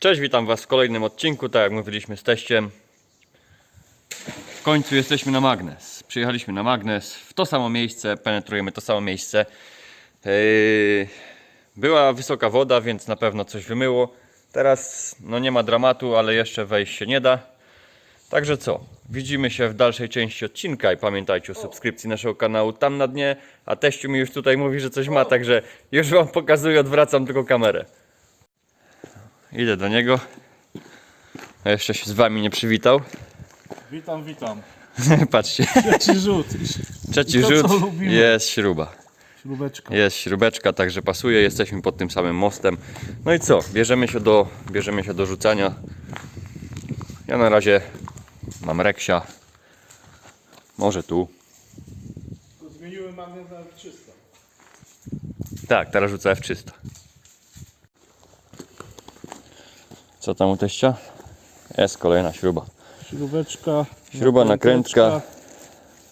Cześć, witam Was w kolejnym odcinku. Tak jak mówiliśmy z teściem, w końcu jesteśmy na magnes. Przyjechaliśmy na magnes w to samo miejsce, penetrujemy to samo miejsce. Yy, Była wysoka woda, więc na pewno coś wymyło. Teraz no nie ma dramatu, ale jeszcze wejść się nie da. Także co? Widzimy się w dalszej części odcinka i pamiętajcie o subskrypcji naszego kanału tam na dnie. A teściu mi już tutaj mówi, że coś ma, także już Wam pokazuję, odwracam tylko kamerę. Idę do niego. A jeszcze się z wami nie przywitał. Witam, witam. Patrzcie, Trzeci rzut. trzeci I to, rzut lubimy. jest śruba. Śrubeczka. Jest śrubeczka, także pasuje. Jesteśmy pod tym samym mostem. No i co? Bierzemy się do, bierzemy się do rzucania. Ja na razie mam reksia. Może tu. Zmieniłem magnes na 300. Tak, teraz rzucę F300. Co tam u teścia? Jest kolejna śruba. Śrubeczka. Śruba, nakrętka.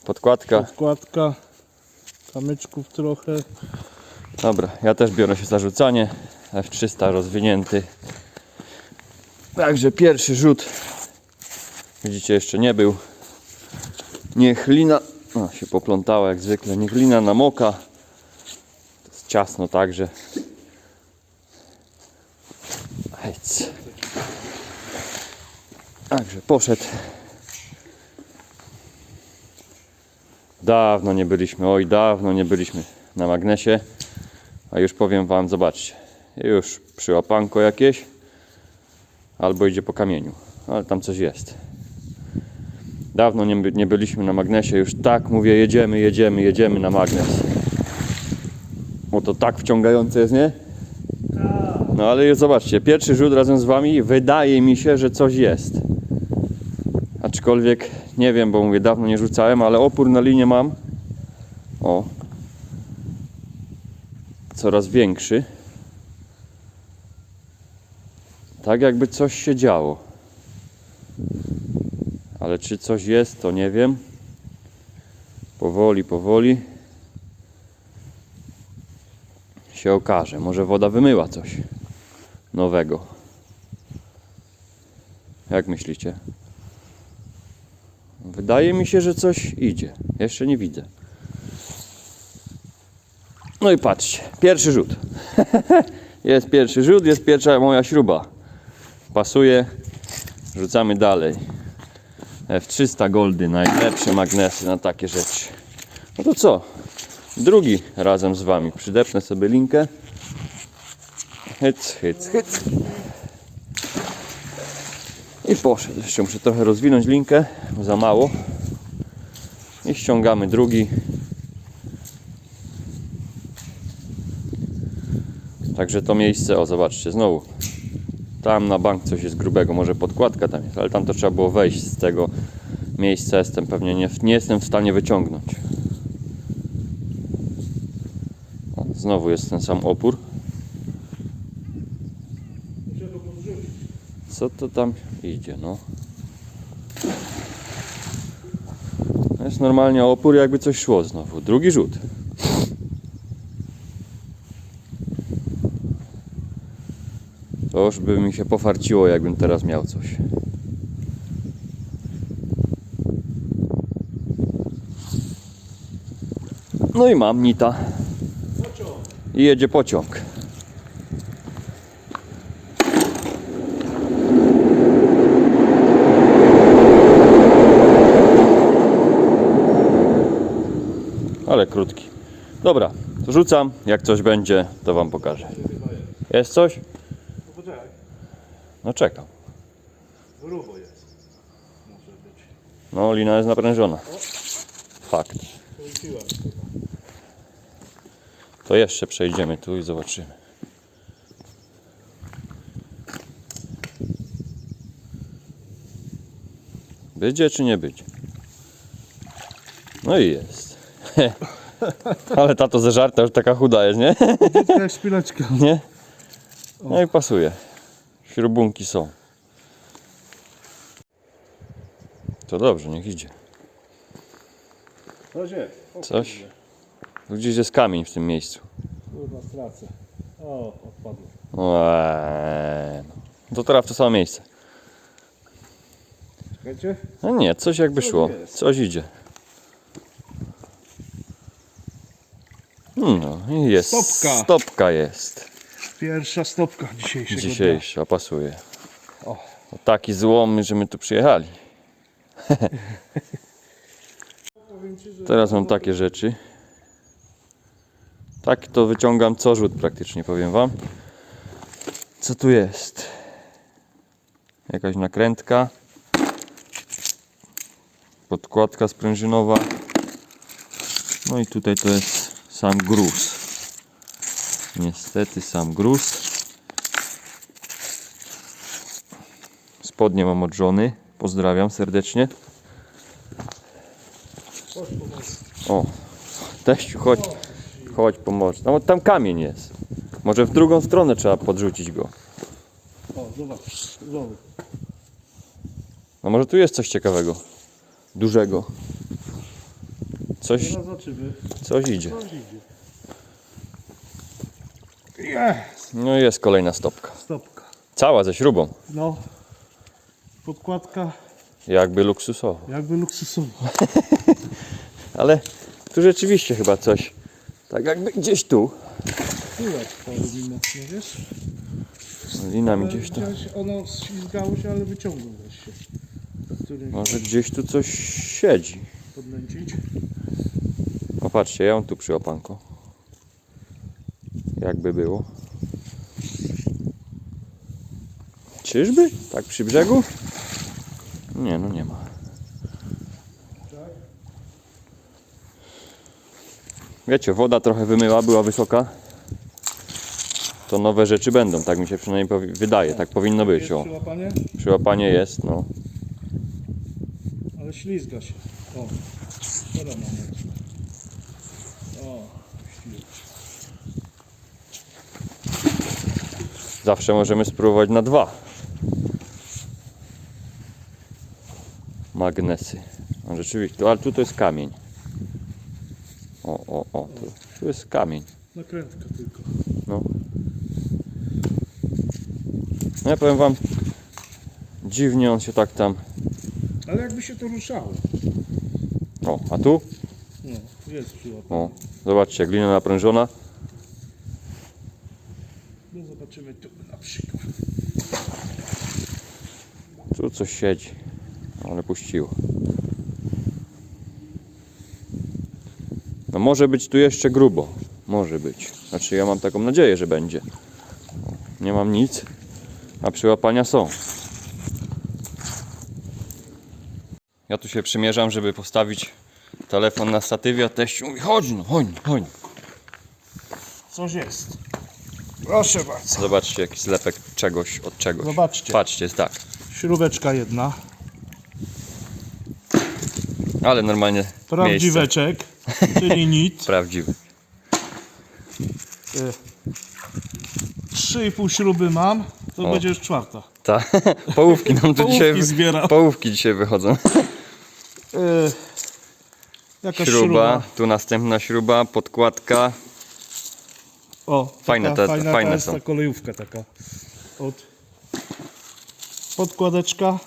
Podkładka. Podkładka. Kamyczków trochę. Dobra, ja też biorę się za rzucanie. F300 rozwinięty. Także pierwszy rzut. Widzicie, jeszcze nie był. Niech lina. No, się poplątała jak zwykle. Niech lina namoka. To jest ciasno także. Hejc. Także poszedł. Dawno nie byliśmy, oj dawno nie byliśmy na magnesie. A już powiem Wam, zobaczcie. Już przyłapanko jakieś. Albo idzie po kamieniu. Ale tam coś jest. Dawno nie, by- nie byliśmy na magnesie. Już tak mówię, jedziemy, jedziemy, jedziemy na magnes. O to tak wciągające jest, nie? No ale już zobaczcie, pierwszy rzut razem z Wami wydaje mi się, że coś jest. Aczkolwiek nie wiem, bo mówię, dawno nie rzucałem, ale opór na linię mam. O. Coraz większy. Tak jakby coś się działo. Ale czy coś jest, to nie wiem. Powoli, powoli się okaże. Może woda wymyła coś nowego. Jak myślicie? Wydaje mi się, że coś idzie. Jeszcze nie widzę. No i patrzcie, pierwszy rzut. jest pierwszy rzut, jest pierwsza moja śruba. Pasuje. Rzucamy dalej. F300 Goldy, najlepsze magnesy na takie rzeczy. No to co? Drugi razem z Wami. Przydepnę sobie linkę. Hyc, hyc, hyc. I poszedł. Jeszcze muszę trochę rozwinąć linkę, za mało. I ściągamy drugi. Także to miejsce, o zobaczcie, znowu. Tam na bank coś jest grubego, może podkładka tam jest, ale tam to trzeba było wejść z tego miejsca. Jestem pewnie nie, nie jestem w stanie wyciągnąć. Znowu jest ten sam opór. Muszę to podrzucić. Co to tam idzie, no? Jest normalnie opór, jakby coś szło znowu. Drugi rzut. To już by mi się pofarciło, jakbym teraz miał coś. No i mam nita. I jedzie pociąg. Ale krótki. Dobra, rzucam. Jak coś będzie, to Wam pokażę. Jest coś? No czekam. Grubo jest. Może być. No, lina jest naprężona. Fakt. To jeszcze przejdziemy tu i zobaczymy. Będzie czy nie będzie? No i jest. Ale tato ze żarta już taka chuda jest, nie? Dziecka jak szpileczka. Nie? No i pasuje. Śrubunki są. To dobrze, niech idzie. Coś jest. O, Coś? kurde. Gdzieś jest kamień w tym miejscu. Kurwa stracę. O, odpadło. Eee, no. To teraz w to samo miejsce. Czekajcie. No nie, coś jakby Coś szło. jest. Coś idzie. No i jest. Stopka. Stopka jest. Pierwsza stopka dzisiejszego. Dzisiejsza, pasuje. O. O, taki złom, że my tu przyjechali. Teraz mam takie rzeczy. Tak to wyciągam co rzut praktycznie, powiem wam. Co tu jest? Jakaś nakrętka. Podkładka sprężynowa. No i tutaj to jest sam gruz. Niestety sam gruz. Spodnie mam od żony. Pozdrawiam serdecznie. O, teściu, chodź, chodź pomocz. No tam kamień jest. Może w drugą stronę trzeba podrzucić go. O, zobacz. Zobacz. No może tu jest coś ciekawego. Dużego. Coś, Teraz zobaczymy. coś idzie. Co idzie. Jest. No i jest kolejna stopka. Stopka. Cała ze śrubą. No. Podkładka Jakby luksusowo. jakby luksusowa. Ale tu rzeczywiście chyba coś. Tak jakby gdzieś tu. Tyłek nie wiesz? Lina mi Ale gdzieś tu. widziałeś, ono ślizgało się, ale wyciągnąłeś się. Którym Może gdzieś tu coś siedzi. podnęcić. Patrzcie, ja mam tu przy opanku. Jakby było. Czyżby? Tak przy brzegu? Nie, no nie ma. Wiecie, woda trochę wymyła, była wysoka. To nowe rzeczy będą, tak mi się przynajmniej wydaje, tak powinno być. O, przyłapanie, przyłapanie jest, no. ale ślizga się. O, teraz mam mocno. O, ślizga. Zawsze możemy spróbować na dwa. Magnesy. No rzeczywiście, ale tu to jest kamień. O, o, o, tu, tu jest kamień. Nakrętka tylko. No. No ja powiem wam, dziwnie on się tak tam. Ale jakby się to ruszało. O, a tu? No, jest przyłapanie. O, zobaczcie, glina naprężona. No zobaczymy tu na przykład. Tu coś siedzi. Ale puściło. No może być tu jeszcze grubo. Może być. Znaczy ja mam taką nadzieję, że będzie. Nie mam nic, a przyłapania są. Ja tu się przymierzam, żeby postawić telefon na statywie, a teściu mówi chodź no, chodź, chodź. Coś jest. Proszę bardzo. Zobaczcie jaki zlepek czegoś od czegoś. Zobaczcie. Patrzcie, jest tak. Śrubeczka jedna. Ale normalnie miejsce. Prawdziweczek, czyli nit. Prawdziwy. Y, Trzy i pół śruby mam, to O. będzie już czwarta. Ta, połówki nam tu Połówki dzisiaj wy-. Połówki dzisiaj wychodzą. Y, Jakaś Śruba, śruba. tu następna śruba, podkładka. O, Fajne taka, te- fajna fajne ta jest są. ta kolejówka taka. Od podkładeczka.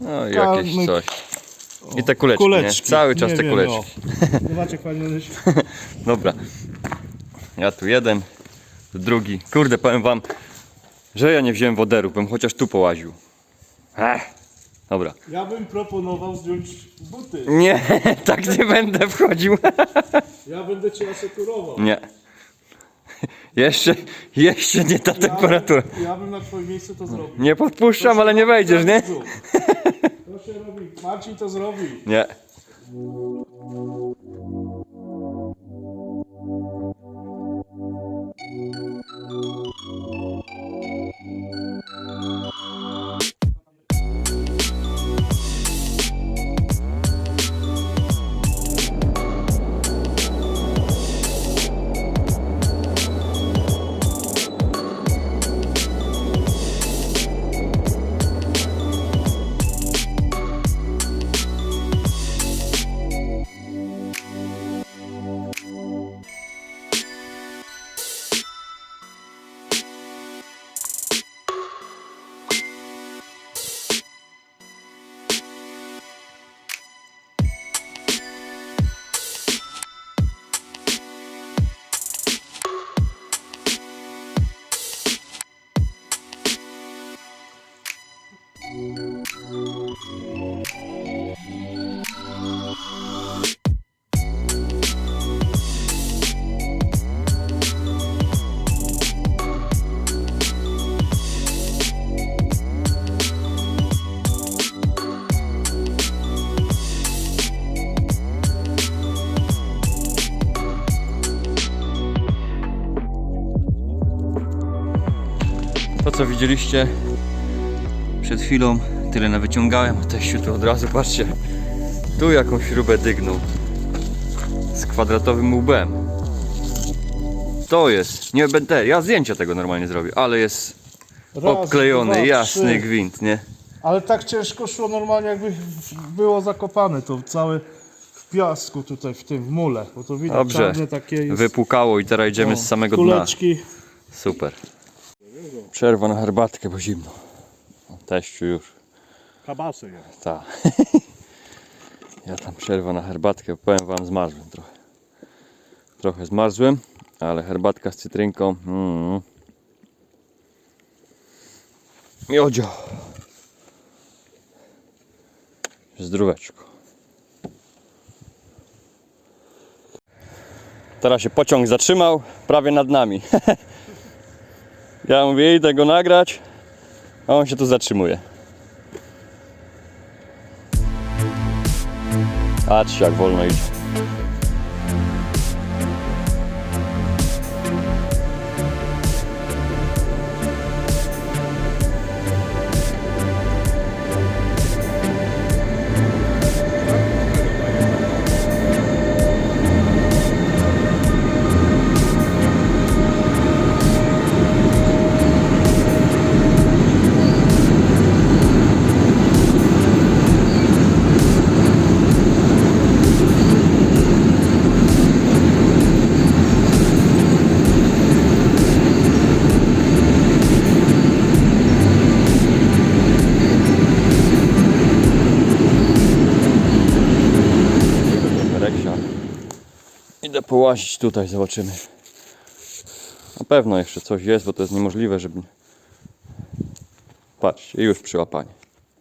No i Kamyk. jakieś coś. I te kuleczki, kuleczki. nie? Cały czas Nie te wiem, kuleczki. o. Zobacz jak fajnie. Dobra. Ja tu jeden, tu drugi. Kurde, powiem wam, że ja nie wziąłem woderu, bym chociaż tu połaził. Ech. Dobra. Ja bym proponował zdjąć buty. Nie, tak nie będę wchodził. Ja będę cię asekurował. Nie. Jeszcze, jeszcze nie ta temperatura. Ja, ja bym na twoim miejscu to zrobił. Nie podpuszczam, ale nie wejdziesz, nie? To się robi. Marcin to zrobi. Nie. Widzieliście przed chwilą, tyle nawyciągałem, a teściu tu od razu, patrzcie, tu jakąś śrubę dygnął z kwadratowym łbem. To jest, nie będę, ja zdjęcia tego normalnie zrobię, ale jest Raz, obklejony, dwa, jasny trzy. gwint, nie? Ale tak ciężko szło normalnie jakby było zakopane to całe w piasku tutaj w tym, w mule. Bo to widać Dobrze. czarne takie jest. Wypukało i teraz idziemy z samego dna. kuleczki. Super. Przerwa na herbatkę, bo zimno. Teściu już. Kabasy jest. Ta. Ja tam przerwa na herbatkę, powiem wam, zmarzłem trochę. Trochę zmarzłem, ale herbatka z cytrynką. Mm. Miodzio. Zdróweczko. Teraz się pociąg zatrzymał, prawie nad nami. ja mówię, idę go nagrać, a on się tu zatrzymuje. Patrzcie jak wolno idzie. Połazić tutaj, zobaczymy. Na pewno jeszcze coś jest, bo to jest niemożliwe, żeby... Patrzcie, już przyłapanie.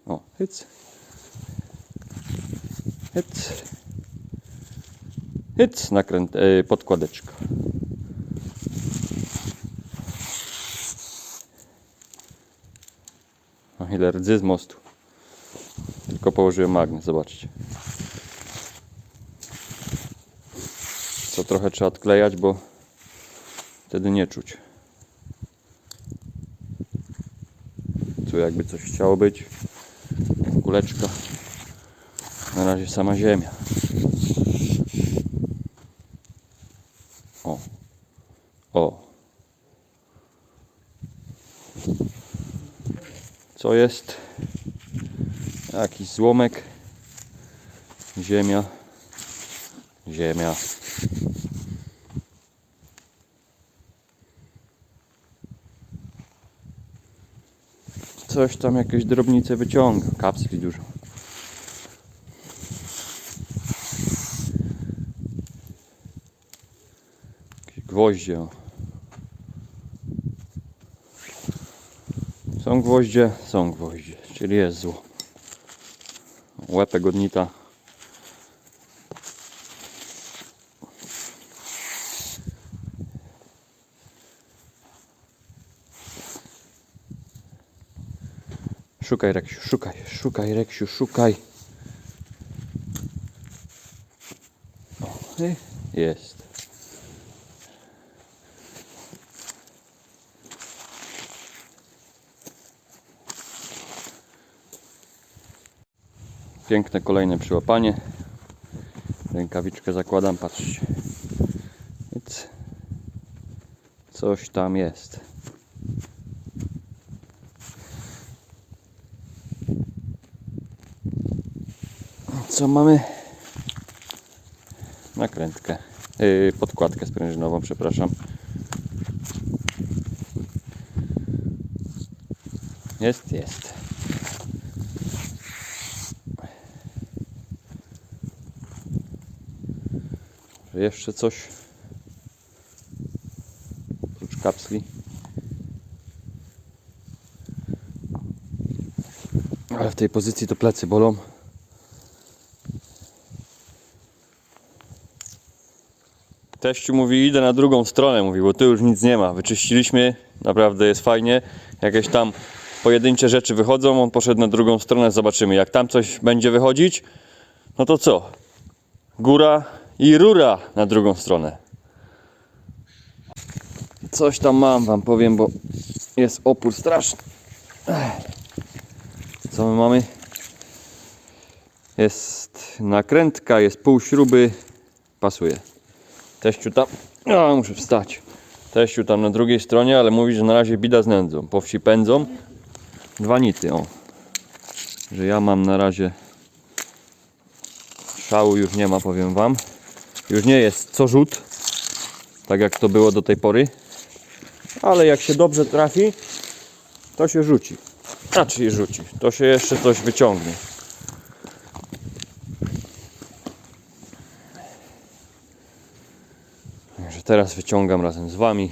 O, hyc. Hyc. Hyc, nakręt, e, podkładeczka. O, ile rdzy z mostu. Tylko położyłem magnes, zobaczcie. Trochę trzeba odklejać, bo wtedy nie czuć. Tu jakby coś chciało być. Kuleczka. Na razie sama ziemia. O. O. Co jest? Jakiś złomek. Ziemia. Ziemia. Coś tam jakieś drobnice wyciąga. Kapsli dużo. Jakieś gwoździe. Są gwoździe, są gwoździe, czyli jest zło. Łepek odnita. Szukaj Reksiu, szukaj, szukaj Reksiu, szukaj. O, jest. Piękne kolejne przyłapanie. Rękawiczkę zakładam, patrzcie. Więc coś tam jest. Co mamy? Nakrętkę. Yy, podkładkę sprężynową, przepraszam. Jest, jest. Jeszcze coś. Oprócz kapsli. Ale w tej pozycji to plecy bolą. Teściu mówi, idę na drugą stronę, mówi, bo tu już nic nie ma. Wyczyściliśmy, naprawdę jest fajnie. Jakieś tam pojedyncze rzeczy wychodzą, on poszedł na drugą stronę, zobaczymy. Jak tam coś będzie wychodzić, no to co? Góra i rura na drugą stronę. Coś tam mam, wam powiem, bo Jest opór straszny. Co my mamy? Jest nakrętka, jest pół śruby. Pasuje. Teściu tam... A, muszę wstać. Teściu tam na drugiej stronie, ale mówi, że na razie bida z nędzą. Po wsi pędzą. Dwa nity, o. Że ja mam na razie... Szału już nie ma, powiem wam. Już nie jest co rzut. Tak jak to było do tej pory. Ale jak się dobrze trafi, to się rzuci. Czyli rzuci. To się jeszcze coś wyciągnie. Także teraz wyciągam razem z wami.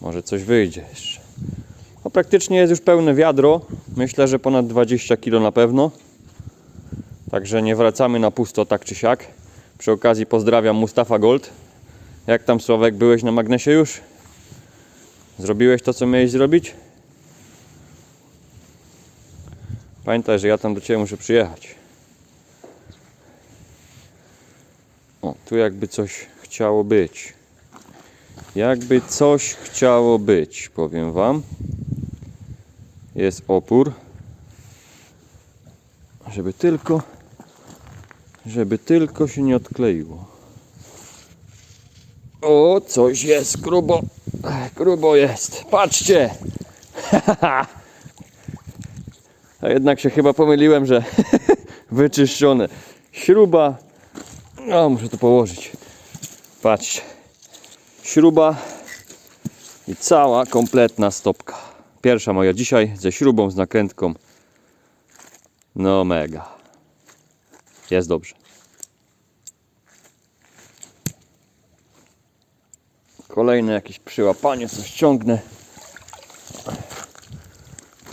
Może coś wyjdzie jeszcze. No praktycznie jest już pełne wiadro. Myślę, że ponad 20 kg na pewno. Także nie wracamy na pusto tak czy siak. Przy okazji pozdrawiam Mustafa Gold. Jak tam Sławek, byłeś na magnesie już? Zrobiłeś to, co miałeś zrobić? Pamiętaj, że ja tam do Ciebie muszę przyjechać. O, tu jakby coś chciało być. Jakby coś chciało być, powiem Wam. Jest opór. Żeby tylko, żeby tylko się nie odkleiło. O, coś jest grubo. Grubo jest. Patrzcie. A jednak się chyba pomyliłem, że wyczyszczone. Śruba. O, muszę to położyć. Patrzcie. Śruba i cała kompletna stopka. Pierwsza moja dzisiaj ze śrubą, z nakrętką. No mega. Jest dobrze. Kolejne jakieś przyłapanie, coś ciągnę.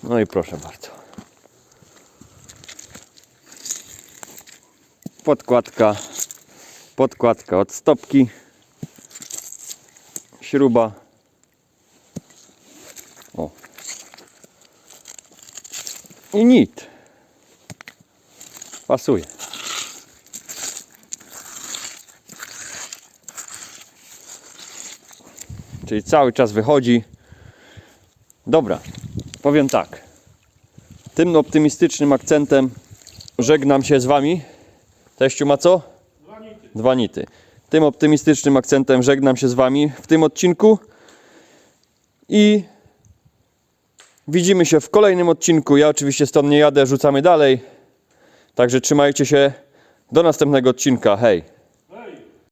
No i proszę bardzo. Podkładka. Podkładka od stopki. Śruba. O. I nit. Pasuje. Czyli cały czas wychodzi. Dobra, powiem tak. Tym optymistycznym akcentem żegnam się z Wami. Teściu ma co? Dwa nity. Tym optymistycznym akcentem żegnam się z Wami w tym odcinku. I widzimy się w kolejnym odcinku. Ja oczywiście stąd nie jadę, rzucamy dalej. Także trzymajcie się. Do następnego odcinka. Hej!